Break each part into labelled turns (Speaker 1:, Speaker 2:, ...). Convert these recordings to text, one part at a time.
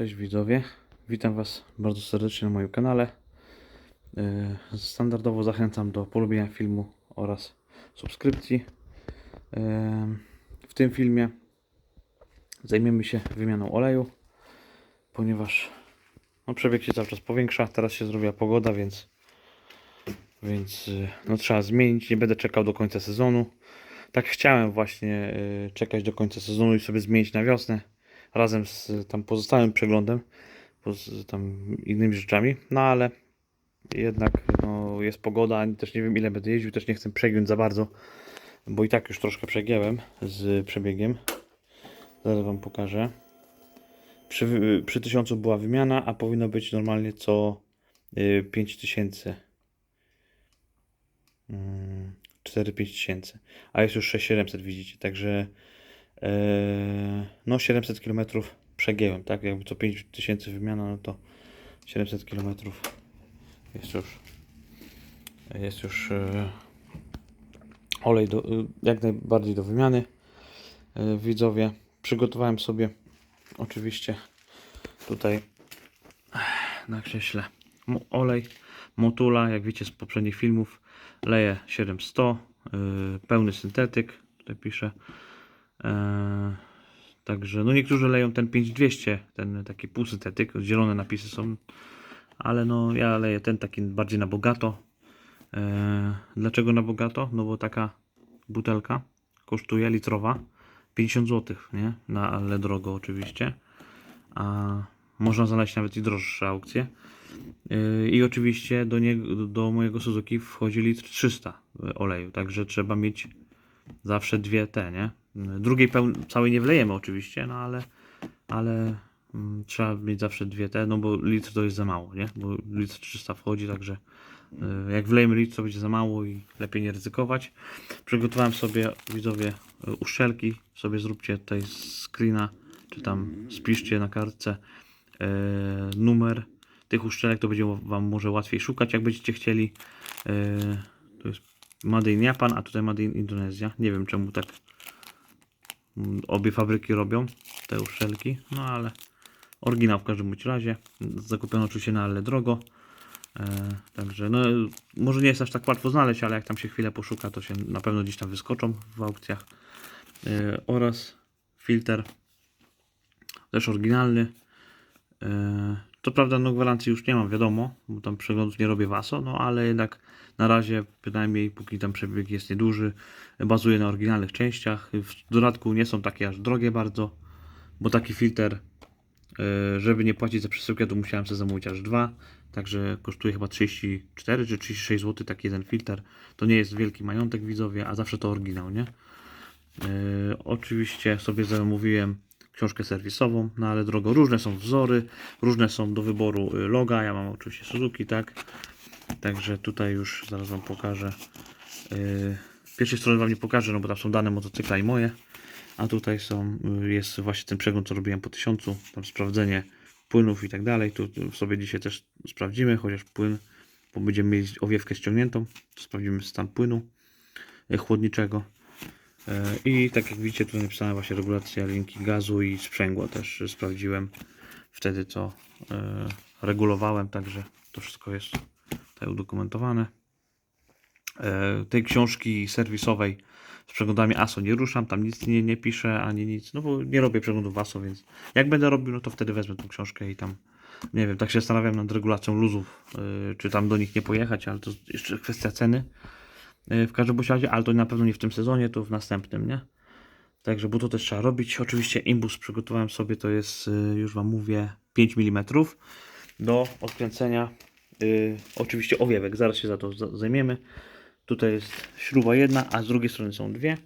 Speaker 1: Cześć widzowie, witam Was bardzo serdecznie na moim kanale. E, Standardowo zachęcam do polubienia filmu oraz subskrypcji. E, W tym filmie zajmiemy się wymianą oleju, ponieważ no, przebieg się cały czas powiększa. Teraz się zrobiła pogoda, więc, więc e, no, trzeba zmienić. Nie będę czekał do końca sezonu. Tak chciałem właśnie czekać do końca sezonu i sobie zmienić na wiosnę razem z tam pozostałym przeglądem, z tam innymi rzeczami, no ale jednak no, jest pogoda, też nie wiem ile będę jeździł, też nie chcę przegiąć za bardzo, bo i tak już troszkę przegięłem z przebiegiem. Zaraz Wam pokażę. Przy, przy 1000 była wymiana, a powinno być normalnie co y, 5000. Mm, 4-5 tysięcy, a jest już 6700 widzicie, także no 700 km przegięłem, tak? Jakby co 5000 wymiana, no to 700 km jest już jest już e, olej do, e, jak najbardziej do wymiany. E, widzowie, przygotowałem sobie oczywiście tutaj na krześle olej Motula, jak wiecie z poprzednich filmów, leję 700, e, pełny syntetyk, tutaj piszę. Eee, także, no niektórzy leją ten 5200, ten taki półsyntetyk, zielone napisy są, ale no ja leję ten taki bardziej na bogato. Eee, dlaczego na bogato? No bo taka butelka kosztuje litrowa 50 zł, nie? Na, ale drogo oczywiście. A można znaleźć nawet i droższe aukcje. Eee, I oczywiście do, niego, do mojego Suzuki wchodzi litr 300 oleju, także trzeba mieć zawsze dwie te, nie? Drugiej całej nie wlejemy oczywiście, no ale, ale mm, trzeba mieć zawsze dwie te, no bo litr to jest za mało, nie? Bo litr 300 wchodzi, także y, jak wlejemy litr to będzie za mało i lepiej nie ryzykować. Przygotowałem sobie, widzowie, y, uszczelki, sobie zróbcie tutaj screena, czy tam spiszcie na kartce y, numer tych uszczelek, to będzie Wam może łatwiej szukać, jak będziecie chcieli. To jest Made in Japan, a tutaj Made in Indonezja. Nie wiem czemu tak obie fabryki robią te uszczelki, no ale oryginał w każdym bądź razie. Zakupiono oczywiście na ale drogo. E, także no, może nie jest aż tak łatwo znaleźć, ale jak tam się chwilę poszuka, to się na pewno gdzieś tam wyskoczą w aukcjach. E, oraz filtr też oryginalny. E, co prawda, no gwarancji już nie mam, wiadomo, bo tam przeglądów nie robię WASO, no ale jednak na razie, bynajmniej póki tam przebieg jest nieduży, bazuje na oryginalnych częściach. W dodatku nie są takie aż drogie bardzo, bo taki filtr, e, żeby nie płacić za przesyłkę, to musiałem sobie zamówić aż dwa. Także kosztuje chyba 34 czy 36 zł taki jeden filtr. To nie jest wielki majątek widzowie, a zawsze to oryginał, nie? E, oczywiście sobie zamówiłem książkę serwisową, no ale drogo. Różne są wzory, różne są do wyboru y, loga. Ja mam oczywiście Suzuki, tak. Także tutaj już zaraz Wam pokażę. Yy, pierwszej strony Wam nie pokażę, no bo tam są dane motocykla i moje. A tutaj są, y, jest właśnie ten przegląd, co robiłem po tysiącu. Tam sprawdzenie płynów i tak dalej. Tu sobie dzisiaj też sprawdzimy, chociaż płyn, bo będziemy mieć owiewkę ściągniętą. To sprawdzimy stan płynu y, chłodniczego. E, I tak jak widzicie, tutaj napisałem właśnie regulacja linki gazu i sprzęgła też sprawdziłem wtedy, co e, regulowałem, także to wszystko jest tutaj udokumentowane. E, tej książki serwisowej z przeglądami ASO nie ruszam, tam nic nie, nie piszę ani nic, no bo nie robię przeglądów ASO, więc jak będę robił, no to wtedy wezmę tą książkę i tam, nie wiem, tak się zastanawiam nad regulacją luzów, czy tam do nich nie pojechać, ale to jeszcze kwestia ceny. E, w każdym razie, ale to na pewno nie w tym sezonie, to w następnym, nie? Także, bo to też trzeba robić. Oczywiście imbus przygotowałem sobie, to jest, y, już Wam mówię, 5 mm do odkręcenia. y, oczywiście owiewek, zaraz się za to za- zajmiemy. Tutaj jest śruba jedna, a z drugiej strony są dwie.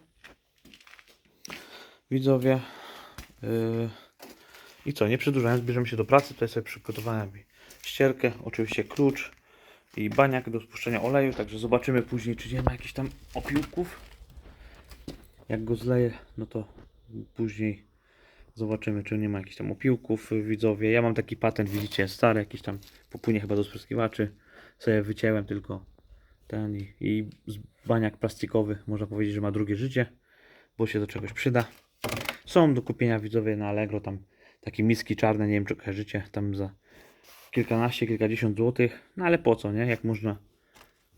Speaker 1: Widzowie. y, I co, nie przedłużając, bierzemy się do pracy. Tutaj sobie przygotowałem ścierkę, oczywiście klucz i baniak do spuszczenia oleju, także zobaczymy później, czy nie ma jakichś tam opiłków. Jak go zleję, no to później zobaczymy, czy nie ma jakichś tam opiłków, widzowie. Ja mam taki patent, widzicie, stary, jakiś tam popłynie chyba do spryskiwaczy. Sobie wycięłem tylko ten i, i baniak plastikowy, można powiedzieć, że ma drugie życie, bo się do czegoś przyda. Są do kupienia widzowie na Allegro tam Takie miski czarne, nie wiem czy kojarzycie, tam za kilkanaście, kilkadziesiąt złotych. No ale po co, nie? Jak można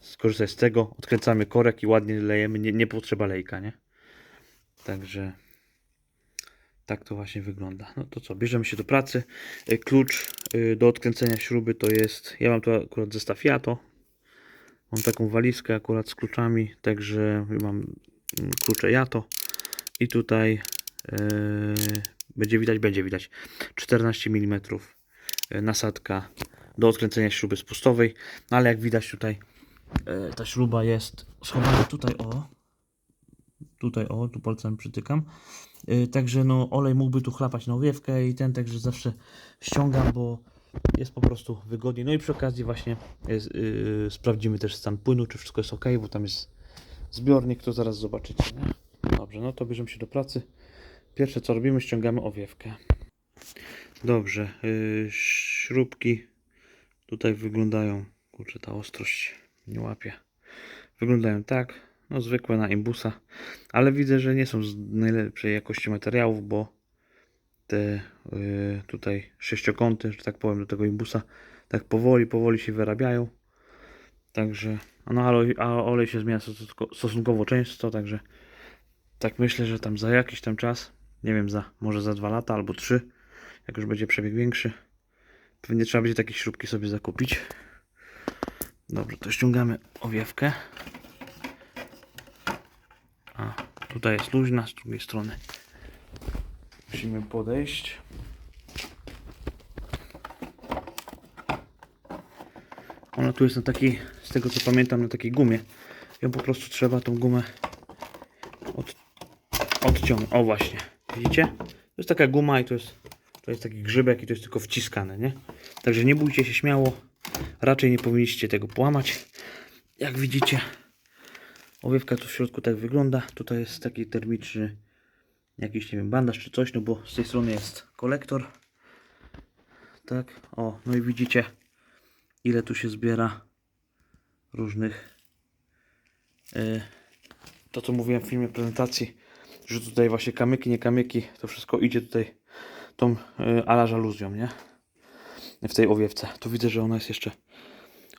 Speaker 1: skorzystać z tego, odkręcamy korek i ładnie lejemy, nie, nie potrzeba lejka, nie? Także tak to właśnie wygląda. No to co, bierzemy się do pracy. Y, Klucz y, do odkręcenia śruby to jest, ja mam tu akurat zestaw Jato. Mam taką walizkę akurat z kluczami, także mam mm, klucze Jato. I tutaj yy, będzie widać, będzie widać 14 mm nasadka do odkręcenia śruby spustowej. No ale jak widać tutaj e, ta śruba jest schowana tutaj o. Tutaj o, tu palcem przytykam. E, Także no olej mógłby tu chlapać na owiewkę i ten także zawsze ściągam, bo jest po prostu wygodniej. No i przy okazji właśnie jest, yy, sprawdzimy też stan płynu, czy wszystko jest ok, bo tam jest zbiornik, to zaraz zobaczycie. Nie? Dobrze, no to bierzemy się do pracy. Pierwsze co robimy, ściągamy owiewkę. Dobrze, yy, śrubki tutaj wyglądają, kurczę ta ostrość nie łapie. Wyglądają tak, no zwykłe na imbusa, ale widzę, że nie są z najlepszej jakości materiałów, bo te y, tutaj sześciokąty, że tak powiem, do tego imbusa tak powoli, powoli się wyrabiają. Także, no ale olej się zmienia stosunko- stosunkowo często, także tak myślę, że tam za jakiś tam czas, nie wiem, za może za dwa lata albo trzy, jak już będzie przebieg większy, pewnie trzeba będzie takie śrubki sobie zakupić. Dobrze, to ściągamy owiewkę. A, tutaj jest luźna, z drugiej strony musimy podejść. Ona tu jest na takiej, z tego co pamiętam, na takiej gumie. Ją po prostu trzeba tą gumę od, odciągnąć. O właśnie, widzicie? To jest taka guma i to jest, to jest taki grzybek i to jest tylko wciskane, nie? Także nie bójcie się śmiało. Raczej nie powinniście tego połamać. Jak widzicie, owiewka tu w środku tak wygląda. Tutaj jest taki termiczny jakiś, nie wiem, bandaż czy coś, no bo z tej strony jest kolektor. Tak, o, no i widzicie, ile tu się zbiera różnych. e, to, co mówiłem w filmie prezentacji, że tutaj właśnie kamyki, nie kamyki, to wszystko idzie tutaj tą e, ala żaluzją, nie? W tej owiewce. Tu widzę, że ona jest jeszcze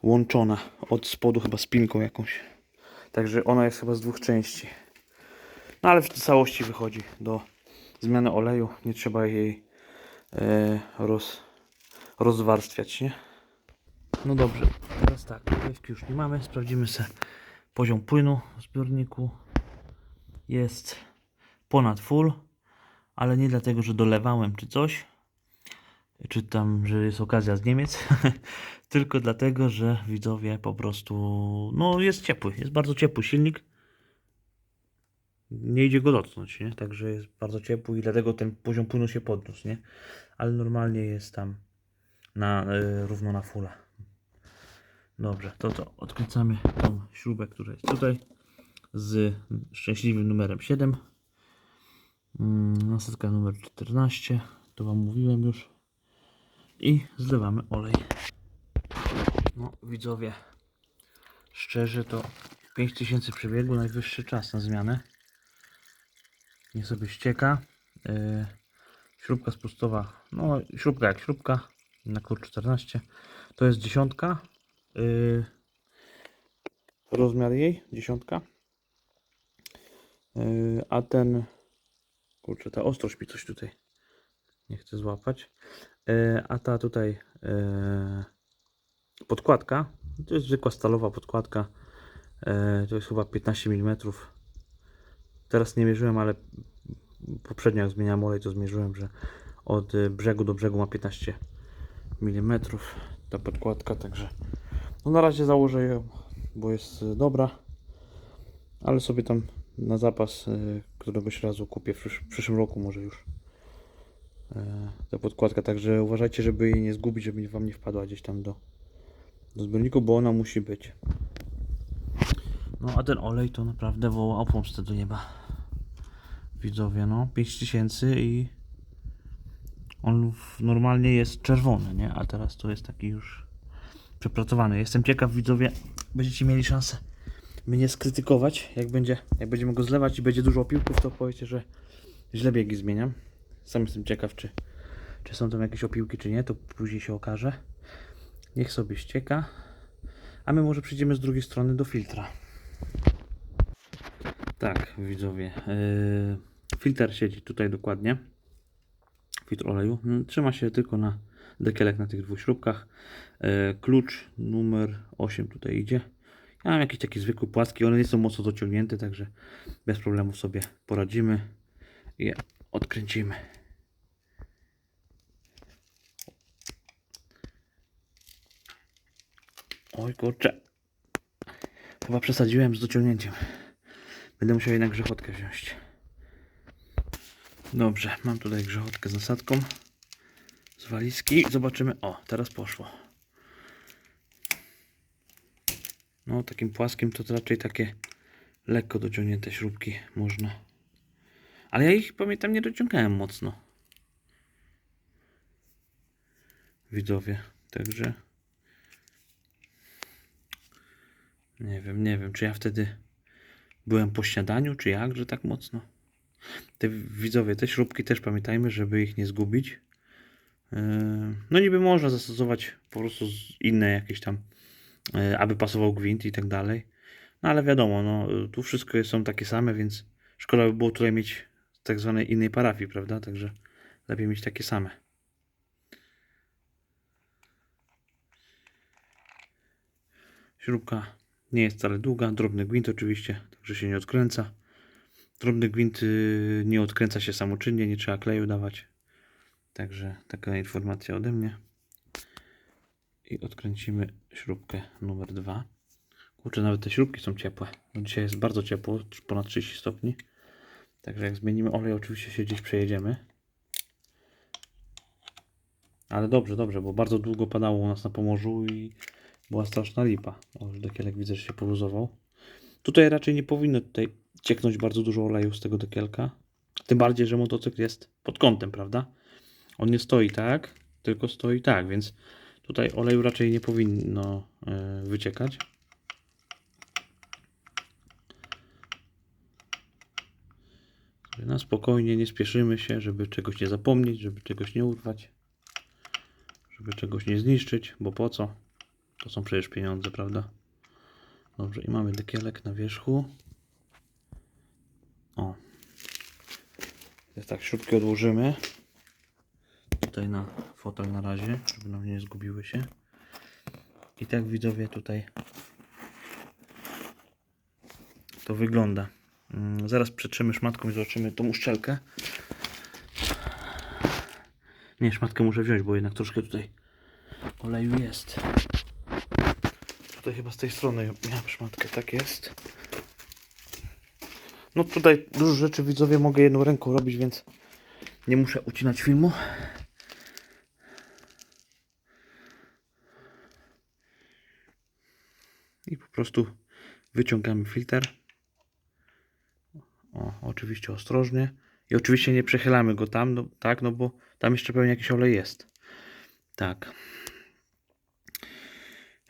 Speaker 1: łączona od spodu chyba spinką jakąś. Także ona jest chyba z dwóch części. No ale w całości wychodzi do zmiany oleju. Nie trzeba jej e, roz, rozwarstwiać, nie? No dobrze, teraz tak, owiewki już nie mamy. Sprawdzimy sobie poziom płynu w zbiorniku. Jest ponad full, ale nie dlatego, że dolewałem czy coś, czy tam, że jest okazja z Niemiec, tylko dlatego, że widzowie po prostu, no jest ciepły, jest bardzo ciepły silnik nie idzie go dotknąć, nie? Także jest bardzo ciepły i dlatego ten poziom płynu się podniósł, nie? Ale normalnie jest tam na, y, równo na fulla. Dobrze, to to odkręcamy tą śrubę, która jest tutaj z szczęśliwym numerem 7. Mm, Nasadka numer 14, to Wam mówiłem już. I zlewamy olej. No, widzowie, szczerze to 5000 przebiegu, najwyższy czas na zmianę. Niech sobie ścieka. Yy, śrubka spustowa, no śrubka jak śrubka, na klucz 14. To jest dziesiątka. Yy, rozmiar jej, dziesiątka. Yy, a ten, kurczę, ta ostrość mi coś tutaj nie chcę złapać. Yy, a ta tutaj yy, podkładka, to jest zwykła stalowa podkładka. Yy, to jest chyba 15 mm. Teraz nie mierzyłem, ale poprzednio jak zmieniałem olej, to zmierzyłem, że od brzegu do brzegu ma 15 mm ta podkładka, także no na razie założę ją, bo jest dobra, ale sobie tam na zapas któregoś razu kupię w przysz- w przyszłym roku może już e, ta podkładka, także uważajcie, żeby jej nie zgubić, żeby wam nie wpadła gdzieś tam do, do zbiorniku, bo ona musi być. No a ten olej to naprawdę woła o pomstę do nieba. Widzowie, no 5000 i on normalnie jest czerwony, nie? A teraz to jest taki już przepracowany. Jestem ciekaw, widzowie, będziecie mieli szansę mnie skrytykować, jak będzie, jak będziemy go zlewać i będzie dużo opiłków, to powiecie, że źle biegi zmieniam. Sam jestem ciekaw, czy, Czy są tam jakieś opiłki, czy nie, to później się okaże. Niech sobie ścieka. A my może przejdziemy z drugiej strony do filtra. Tak, widzowie. Yy, filtr siedzi tutaj dokładnie. Filtr oleju. Mm, Trzyma się tylko na dekielek na tych dwóch śrubkach. Yy, klucz numer 8 tutaj idzie. Ja mam jakiś taki zwykły płaski, one nie są mocno dociągnięte, także bez problemu sobie poradzimy i je odkręcimy. Oj kurczę. Chyba przesadziłem z dociągnięciem. Będę musiał jednak grzechotkę wziąć. Dobrze, mam tutaj grzechotkę z nasadką. Z walizki. Zobaczymy. O, teraz poszło. No, takim płaskim to raczej takie lekko dociągnięte śrubki można. Ale ja ich pamiętam nie dociągałem mocno. Widzowie, także nie wiem, nie wiem, czy ja wtedy byłem po śniadaniu, czy jak, że tak mocno. Te widzowie, te śrubki też pamiętajmy, żeby ich nie zgubić. Yy, No niby można zastosować po prostu inne jakieś tam, aby pasował gwint i tak dalej. No ale wiadomo, no tu wszystko są takie same, więc szkoda by było tutaj mieć tak zwanej innej parafii, prawda? Także lepiej mieć takie same. Śrubka nie jest wcale długa, drobny gwint oczywiście, także się nie odkręca. Drobny gwint yy, nie odkręca się samoczynnie, nie trzeba kleju dawać. Także taka informacja ode mnie. I odkręcimy śrubkę numer dwa. Kurczę, nawet te śrubki są ciepłe. Dzisiaj jest bardzo ciepło, ponad 30 stopni. Także jak zmienimy olej, oczywiście się gdzieś przejedziemy. Ale dobrze, dobrze, bo bardzo długo padało u nas na Pomorzu i była straszna lipa. O, już dekielek widzę, że się poluzował. Tutaj raczej nie powinno tutaj cieknąć bardzo dużo oleju z tego dekielka. Tym bardziej, że motocykl jest pod kątem, prawda? On nie stoi tak, tylko stoi tak, więc tutaj oleju raczej nie powinno e, wyciekać. Na spokojnie, nie spieszymy się, żeby czegoś nie zapomnieć, żeby czegoś nie urwać, żeby czegoś nie zniszczyć, bo po co? To są przecież pieniądze, prawda? Dobrze, i mamy dekielek na wierzchu. O. Jest tak, śrubki odłożymy. Tutaj na fotel na razie, żeby nam nie zgubiły się. I tak widzowie tutaj to wygląda. Mm, Zaraz przetrzymy szmatką i zobaczymy tą uszczelkę. Nie, szmatkę muszę wziąć, bo jednak troszkę tutaj oleju jest. Tutaj chyba z tej strony miałem szmatkę, tak jest. No tutaj dużo rzeczy widzowie mogę jedną ręką robić, więc nie muszę ucinać filmu. I po prostu wyciągamy filtr. O, oczywiście ostrożnie. I oczywiście nie przechylamy go tam, no, tak, no bo tam jeszcze pewnie jakiś olej jest. Tak.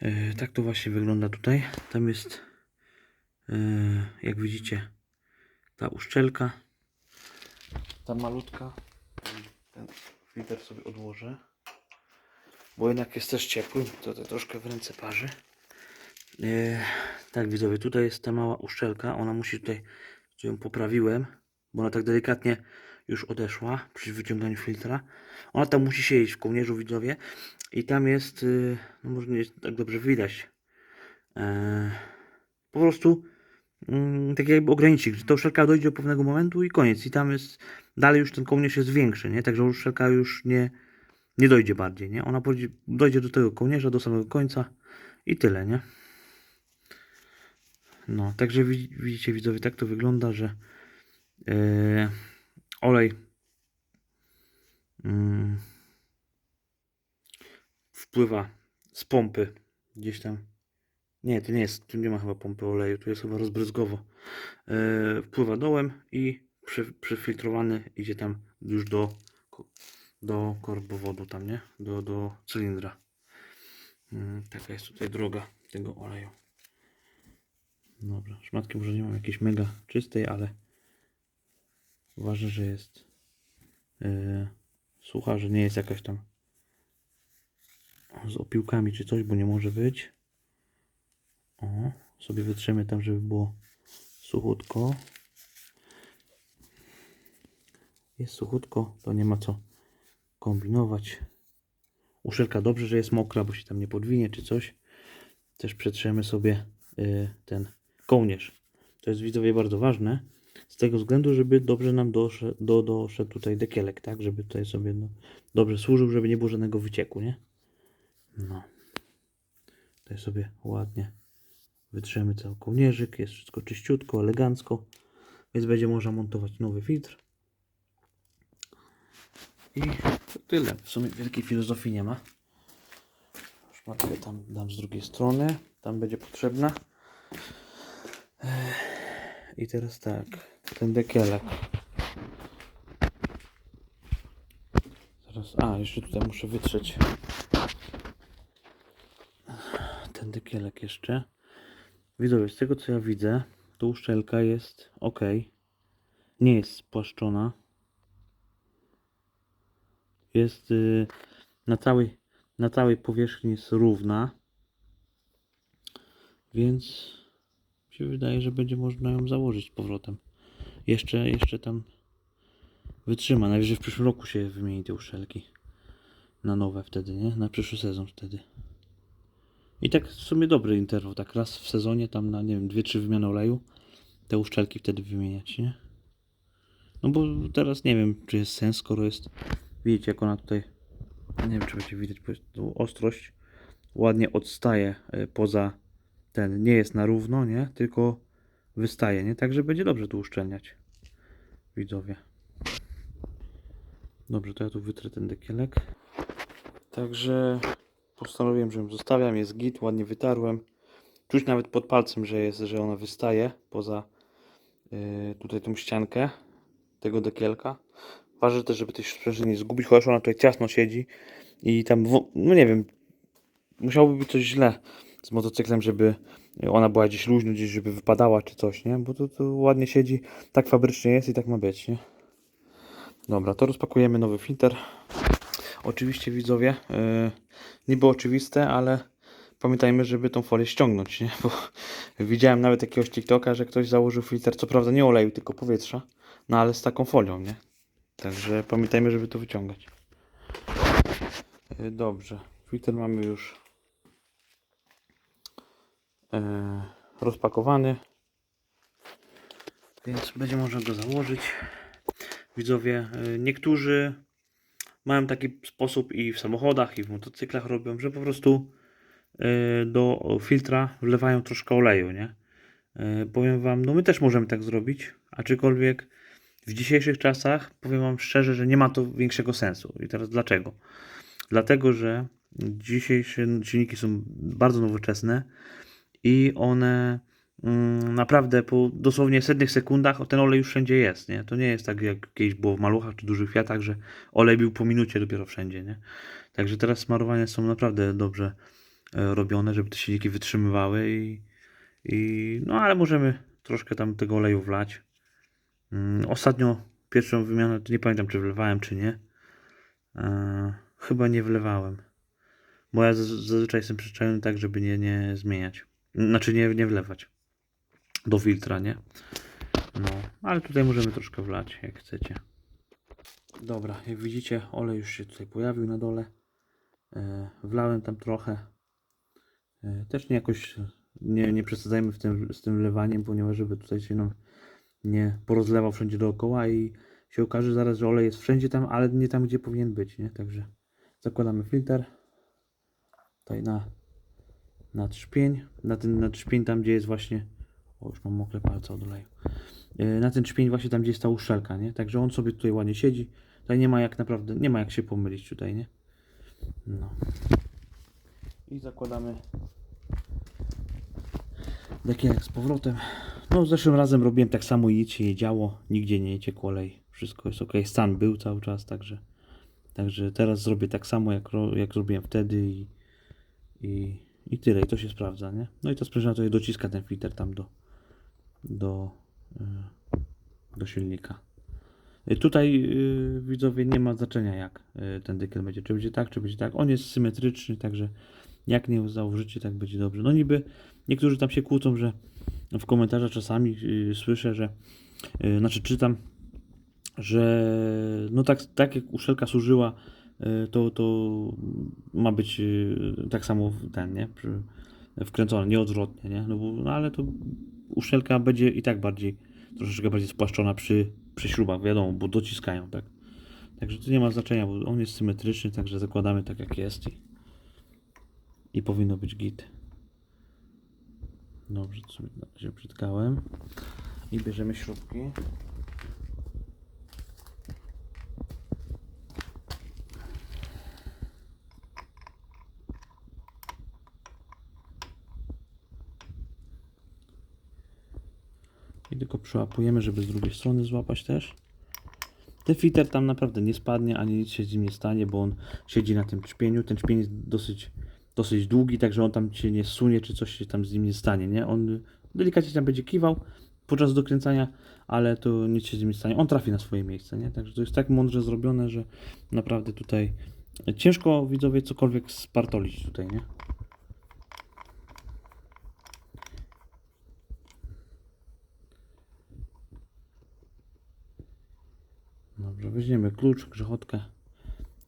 Speaker 1: Yy, tak to właśnie wygląda tutaj. Tam jest, yy, jak widzicie, ta uszczelka. Ta malutka. Ten filtr sobie odłożę. Bo jednak jest też ciepły, to, to troszkę w ręce parzy. Yy, tak widzowie, tutaj jest ta mała uszczelka. Ona musi tutaj, tu ją poprawiłem, bo ona tak delikatnie już odeszła przy wyciąganiu filtra. Ona tam musi siedzieć w kołnierzu widzowie. I tam jest, yy, no może nie jest tak dobrze widać. Yy, po prostu tak jakby ograniczyć, że ta uszczelka dojdzie do pewnego momentu i koniec. I tam jest, dalej już ten kołnierz jest większy, nie? Także uszczelka już nie, nie dojdzie bardziej, nie? Ona dojdzie do tego kołnierza, do samego końca i tyle, nie? No, także wi- widzicie widzowie, tak to wygląda, że yy, olej mm, wpływa z pompy gdzieś tam. Nie, to nie jest, tu nie ma chyba pompy oleju, tu jest chyba rozbryzgowo. Yy, wpływa dołem i przy, przyfiltrowany idzie tam już do, do korbowodu tam, nie? Do, do cylindra. Yy, taka jest tutaj droga tego oleju. Dobra, szmatki może nie mam jakiejś mega czystej, ale ważne, że jest yy, sucha, że nie jest jakaś tam z opiłkami czy coś, bo nie może być. O, sobie wytrzemy tam, żeby było suchutko. Jest suchutko, to nie ma co kombinować. Uszelka dobrze, że jest mokra, bo się tam nie podwinie czy coś. Też przetrzemy sobie y, ten kołnierz. To jest widzowie bardzo ważne. Z tego względu, żeby dobrze nam doszedł, do, doszedł tutaj dekielek, tak? Żeby tutaj sobie no, dobrze służył, żeby nie było żadnego wycieku, nie? No. Tutaj sobie ładnie wytrzemy cały kołnierzyk. Jest wszystko czyściutko, elegancko. Więc będzie można montować nowy filtr. I tyle. W sumie wielkiej filozofii nie ma. Szmatkę tam dam z drugiej strony. Tam będzie potrzebna. I teraz tak. Ten dekielek. Zaraz. A, jeszcze tutaj muszę wytrzeć. Ten dekielek jeszcze. Widzowie, z tego co ja widzę, tu uszczelka jest ok. Nie jest spłaszczona. Jest y, na, całej, na całej powierzchni jest równa. Więc się wydaje, że będzie można ją założyć z powrotem. Jeszcze, jeszcze tam wytrzyma. Najwyżej w przyszłym roku się wymieni te uszczelki. Na nowe wtedy, nie? Na przyszły sezon wtedy. I tak w sumie dobry interwał, tak raz w sezonie, tam na nie wiem, dwie, trzy wymiany oleju, te uszczelki wtedy wymieniać, nie? No bo teraz nie wiem, czy jest sens, skoro jest, widzicie jak ona tutaj, nie wiem czy będzie widać, bo jest ostrość ładnie odstaje y, poza ten, nie jest na równo, nie? Tylko wystaje, nie? Także będzie dobrze tu uszczelniać, widzowie. Dobrze, to ja tu wytrę ten dekielek. Także postanowiłem, że ją zostawiam, jest git, ładnie wytarłem. Czuć nawet pod palcem, że jest, że ona wystaje poza yy, tutaj tą ściankę tego dekielka. Ważne też, żeby tej sprężyny nie zgubić, chociaż ona tutaj ciasno siedzi i tam, no nie wiem, musiałoby być coś źle z motocyklem, żeby ona była gdzieś luźno, gdzieś żeby wypadała czy coś, nie? Bo to, to ładnie siedzi, tak fabrycznie jest i tak ma być, nie? Dobra, to rozpakujemy nowy filtr. Oczywiście widzowie, yy, niby oczywiste, ale pamiętajmy, żeby tą folię ściągnąć, nie? Bo widziałem nawet jakiegoś TikToka, że ktoś założył filtr, co prawda nie oleju, tylko powietrza, no ale z taką folią, nie? Także pamiętajmy, żeby to wyciągać. Yy, Dobrze, filtr mamy już rozpakowany, więc będzie można go założyć. Widzowie, yy, niektórzy mają taki sposób i w samochodach, i w motocyklach robią, że po prostu y, do filtra wlewają troszkę oleju, nie? Powiem Wam, no my też możemy tak zrobić, aczkolwiek w dzisiejszych czasach powiem Wam szczerze, że nie ma to większego sensu. I teraz dlaczego? Dlatego, że dzisiejsze silniki są bardzo nowoczesne i one mm, naprawdę po dosłownie setnych sekundach ten olej już wszędzie jest, nie? To nie jest tak jak kiedyś było w maluchach czy dużych Fiatach, że olej był po minucie dopiero wszędzie, nie? Także teraz smarowania są naprawdę dobrze e, robione, żeby te silniki wytrzymywały i, i no ale możemy troszkę tam tego oleju wlać. Mm, Ostatnio pierwszą wymianę, to nie pamiętam czy wlewałem czy nie. E, chyba nie wlewałem. Bo ja zaz- zazwyczaj jestem przyzwyczajony tak, żeby nie, nie zmieniać. Znaczy nie, nie wlewać do filtra, nie? No, ale tutaj możemy troszkę wlać, jak chcecie. Dobra, jak widzicie, olej już się tutaj pojawił na dole. E, wlałem tam trochę. E, też nie jakoś nie, nie przesadzajmy w tym, z tym wlewaniem, ponieważ żeby tutaj się nam nie porozlewał wszędzie dookoła i się okaże zaraz, że olej jest wszędzie tam, ale nie tam, gdzie powinien być, nie? Także zakładamy filtr. Tutaj na, na trzpień. Na ten na tam, gdzie jest właśnie... O, już mam mokre palce od oleju. Na ten trzpień właśnie tam, gdzie jest ta uszczelka, nie? Także on sobie tutaj ładnie siedzi. Tutaj nie ma jak naprawdę, nie ma jak się pomylić tutaj, nie? No. I zakładamy dekielek z powrotem. No zeszłym razem robiłem tak samo i nic się nie działo. Nigdzie nie ciekł olej. Wszystko jest ok. Stan był cały czas, także także teraz zrobię tak samo jak, jak zrobiłem wtedy i, i, i tyle. I to się sprawdza, nie? No i to sprężyna je dociska ten filtr tam do do, y, do silnika. Y, Tutaj y, widzowie nie ma znaczenia jak y, ten dykiel będzie, czy będzie tak, czy będzie tak. On jest symetryczny, także jak nie założycie, tak będzie dobrze. No niby niektórzy tam się kłócą, że w komentarzach czasami y, słyszę, że y, znaczy czytam, że no tak, tak jak uszelka służyła, to, to ma być y, tak samo w- ten, nie? Przy, wkręcone, nie? No, bo, no ale to uszelka będzie i tak bardziej, troszeczkę bardziej spłaszczona przy, przy śrubach, wiadomo, bo dociskają, tak? Także to nie ma znaczenia, bo on jest symetryczny, także zakładamy tak jak jest i, i powinno być git. Dobrze, sobie na przytkałem. I bierzemy śrubki. Tylko przyłapujemy, żeby z drugiej strony złapać też. Ten filtr tam naprawdę nie spadnie, ani nic się z nim nie stanie, bo on siedzi na tym czpieniu. Ten czpień jest dosyć, dosyć długi, także on tam się nie sunie, czy coś się tam z nim nie stanie, nie? On delikatnie tam będzie kiwał podczas dokręcania, ale to nic się z nim nie stanie. On trafi na swoje miejsce, nie? Także to jest tak mądrze zrobione, że naprawdę tutaj ciężko widzowie cokolwiek spartolić tutaj, nie? Dobrze, weźmiemy klucz, grzechotkę,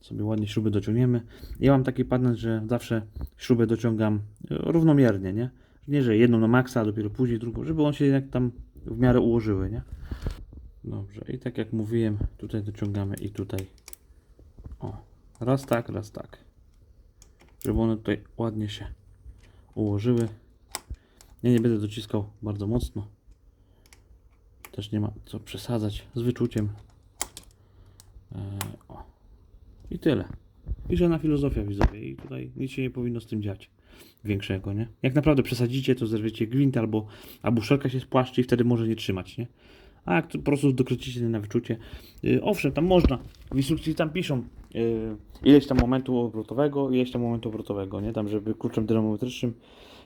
Speaker 1: sobie ładnie śruby dociągniemy. Ja mam taki patent, że zawsze śrubę dociągam e, równomiernie, nie? Nie, że jedną na maksa, a dopiero później drugą, żeby on się jednak tam w miarę ułożyły, nie? Dobrze, i tak jak mówiłem, tutaj dociągamy i tutaj. O, raz tak, raz tak. Żeby one tutaj ładnie się ułożyły. Ja nie będę dociskał bardzo mocno. Też nie ma co przesadzać z wyczuciem. Eee, o. I tyle. I żadna filozofia widzowie. I tutaj nic się nie powinno z tym dziać większego, nie? Jak naprawdę przesadzicie, to zerwiecie gwint albo, albo szelka się spłaszczy i wtedy może nie trzymać, nie? A jak to po prostu dokręcicie na wyczucie. Yy, owszem, tam można. W instrukcji tam piszą yy, ileś tam momentu obrotowego, ileś tam momentu obrotowego, nie? Tam, żeby kluczem dynamometrycznym.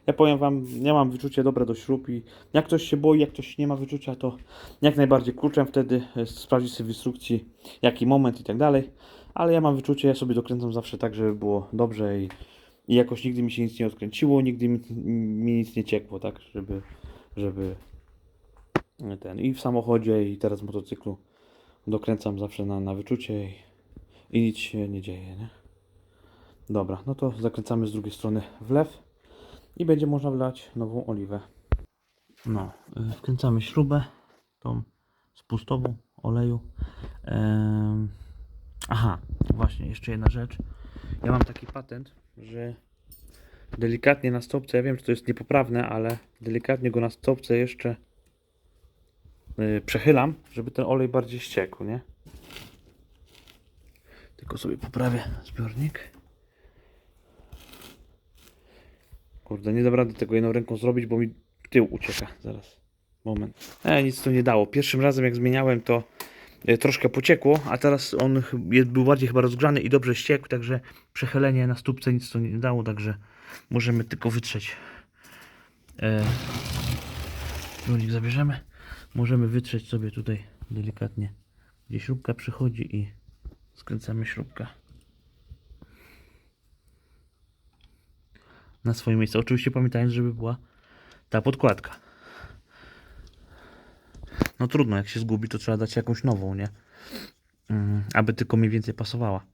Speaker 1: Ja powiem wam, ja mam wyczucie dobre do śrub i jak ktoś się boi, jak ktoś nie ma wyczucia, to jak najbardziej kluczem wtedy yy, sprawdzić sobie w instrukcji jaki moment i tak dalej. Ale ja mam wyczucie, ja sobie dokręcam zawsze tak, żeby było dobrze i, i jakoś nigdy mi się nic nie odkręciło, nigdy mi, mi nic nie ciekło, tak, żeby, żeby ten. I w samochodzie, i teraz w motocyklu dokręcam zawsze na, na wyczucie i, i nic się nie dzieje, nie? Dobra, no to zakręcamy z drugiej strony w lew i będzie można wlać nową oliwę. No, y, wkręcamy śrubę, tą spustową oleju. Em, aha, właśnie, jeszcze jedna rzecz. Ja mam taki patent, że delikatnie na stopce, ja wiem, że to jest niepoprawne, ale delikatnie go na stopce jeszcze y, przechylam, żeby ten olej bardziej ściekł, nie? Tylko sobie poprawię zbiornik. Kurde, nie dam rady tego jedną ręką zrobić, bo mi tył ucieka. Zaraz. Moment. E, nic to nie dało. Pierwszym razem jak zmieniałem to e, troszkę pociekło, a teraz on był bardziej chyba rozgrzany i dobrze ściekł, także przechylenie na stópce nic to nie dało, także możemy tylko wytrzeć. E, zbiornik zabierzemy. Możemy wytrzeć sobie tutaj delikatnie, gdzie śrubka przychodzi i skręcamy śrubkę. Na swoje miejsce. Oczywiście pamiętając, żeby była ta podkładka. No trudno, jak się zgubi, to trzeba dać jakąś nową, nie? Mm, aby tylko mniej więcej pasowała.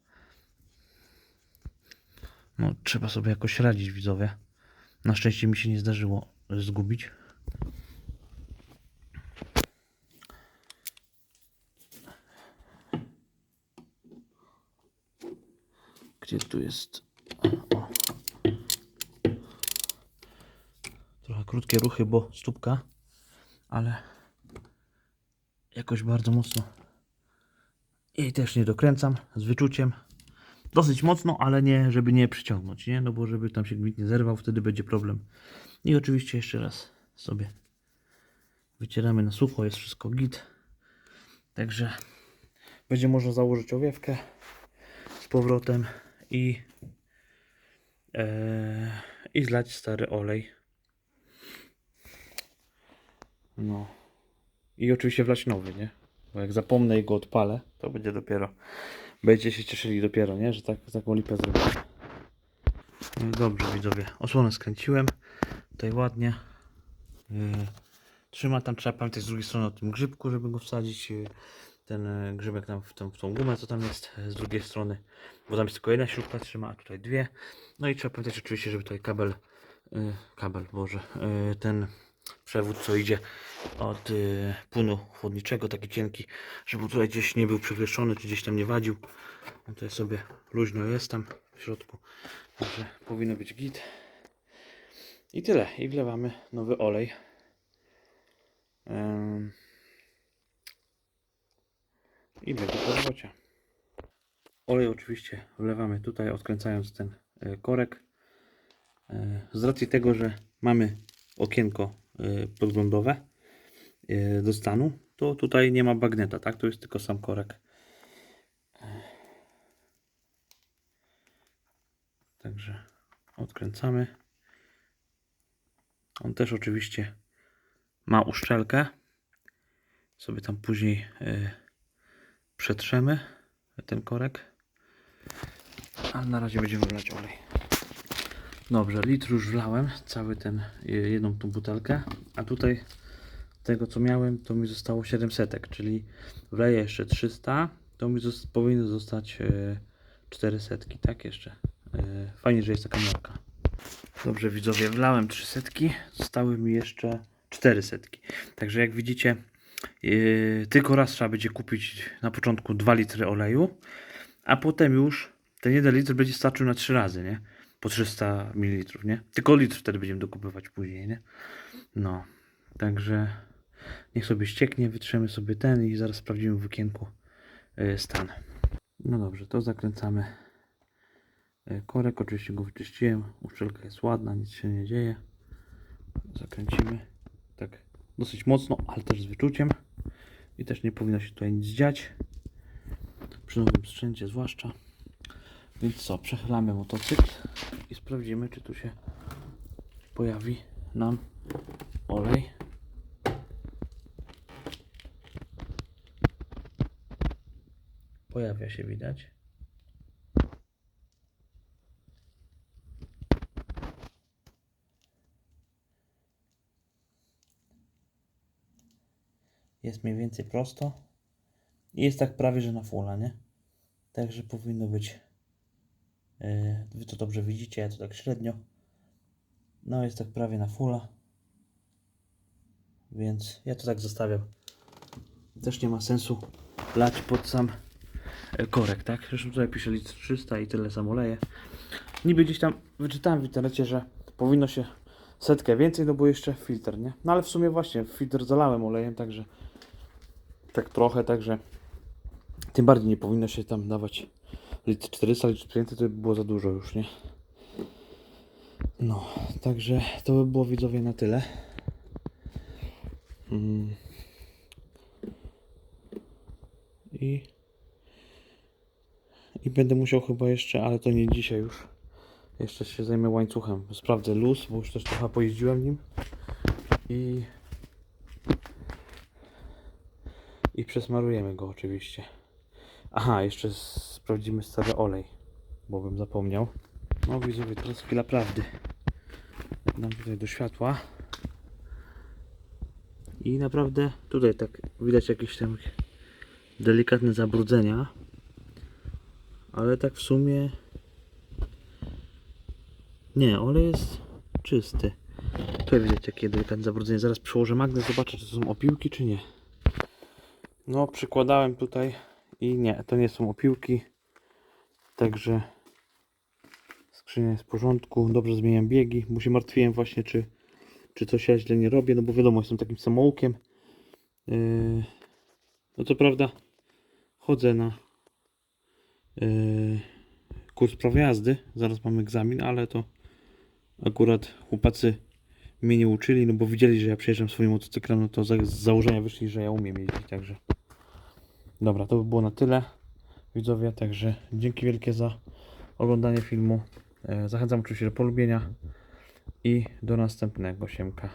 Speaker 1: No, trzeba sobie jakoś radzić, widzowie. Na szczęście mi się nie zdarzyło zgubić. Gdzie tu jest? O. Trochę krótkie ruchy, bo stópka, ale jakoś bardzo mocno i też nie dokręcam z wyczuciem. Dosyć mocno, ale nie, żeby nie przyciągnąć, nie? No bo żeby tam się gwint nie zerwał, wtedy będzie problem. I oczywiście jeszcze raz sobie wycieramy na sucho, jest wszystko git. Także będzie można założyć owiewkę z powrotem i e, i zlać stary olej. No. I oczywiście wlać nowy, nie? Bo jak zapomnę i go odpalę, to będzie dopiero. Będziecie się cieszyli dopiero, nie? Że tak, taką lipę zrobiłem. No dobrze, widzowie. Osłonę skręciłem. Tutaj ładnie. Yy, trzyma tam, trzeba pamiętać z drugiej strony o tym grzybku, żeby go wsadzić. Yy, ten yy, grzybek tam w tą, w tą gumę, co tam jest z drugiej strony. Bo tam jest tylko jedna śrubka trzyma, a tutaj dwie. No i trzeba pamiętać oczywiście, żeby tutaj kabel, kabel, boże, ten przewód, co idzie od yy, płynu chłodniczego, taki cienki, żeby tutaj gdzieś nie był przewieszony, czy gdzieś tam nie wadził. On tutaj sobie luźno jest tam w środku, także powinno być git. I tyle. I wlewamy nowy olej. Ym. I będzie po robocie. Olej oczywiście wlewamy tutaj, odkręcając ten e, korek. E, Z racji tego, że mamy okienko podglądowe e, do stanu, to tutaj nie ma bagneta, tak? To jest tylko sam korek. Także odkręcamy. On też oczywiście ma uszczelkę. Sobie tam później y, przetrzemy ten korek. Ale na razie będziemy wlać olej. Dobrze, litr już wlałem, cały ten, jedną tą butelkę. A tutaj tego co miałem, to mi zostało 700, czyli wleję jeszcze 300, to mi zos- powinno zostać y, 400, tak jeszcze. Y, fajnie, że jest taka miarka. Dobrze widzowie, wlałem 300, zostały mi jeszcze 400. Także jak widzicie, yy, tylko raz trzeba będzie kupić na początku 2 litry oleju, a potem już ten 1 litr będzie starczył na 3 razy, nie? Po 300 ml, nie? Tylko litr wtedy będziemy dokupywać później, nie? No, także niech sobie ścieknie, wytrzemy sobie ten i zaraz sprawdzimy w okienku yy, stan. No dobrze, to zakręcamy E, Korek oczywiście go wyczyściłem. Uszczelka jest ładna, nic się nie dzieje. Zakręcimy tak dosyć mocno, ale też z wyczuciem. I też nie powinno się tutaj nic dziać. Przy nowym sprzęcie zwłaszcza. Więc co, przechylamy motocykl sprawdzimy, czy tu się pojawi nam olej. Pojawia się widać. jest mniej więcej prosto i jest tak prawie, że na fulla, nie? Także powinno być wy to dobrze widzicie, ja to tak średnio no jest tak prawie na fulla więc ja to tak zostawiam też nie ma sensu lać pod sam e, korek, tak? Zresztą tutaj pisze litr 300 i tyle samo leje niby gdzieś tam wyczytałem w internecie, że powinno się setkę więcej, no bo jeszcze filtr, nie? No ale w sumie właśnie filtr zalałem olejem, także tak trochę, także tym bardziej nie powinno się tam dawać 400, litr 500 to by było za dużo już, nie? No, także to by było widzowie na tyle. Mm. I i będę musiał chyba jeszcze, ale to nie dzisiaj już. Jeszcze się zajmę łańcuchem. Sprawdzę luz, bo już też trochę pojeździłem nim. I i przesmarujemy go oczywiście. Aha, jeszcze sprawdzimy stary olej, bo bym zapomniał. No widzowie, teraz chwila prawdy. Dam tutaj do światła. I naprawdę tutaj tak widać jakieś tam delikatne zabrudzenia. Ale tak w sumie nie, olej jest czysty. Tutaj widać jakie delikatne zabrudzenie. Zaraz przyłożę magnes, zobaczę czy to są opiłki czy nie. No, przykładałem tutaj i nie, to nie są opiłki. Także skrzynia jest w porządku. Dobrze zmieniam biegi, bo się martwiłem właśnie, czy, czy coś ja źle nie robię. No bo wiadomo, jestem takim samoukiem. Yy, no to prawda, chodzę na yy, kurs prawa jazdy. Zaraz mam egzamin, ale to akurat chłopacy mnie nie uczyli, no bo widzieli, że ja przyjeżdżam swoim motocyklem, no to z założenia wyszli, że ja umiem jeździć, także dobra, to by było na tyle widzowie, także dzięki wielkie za oglądanie filmu, e, zachęcam oczywiście do polubienia i do następnego siemka.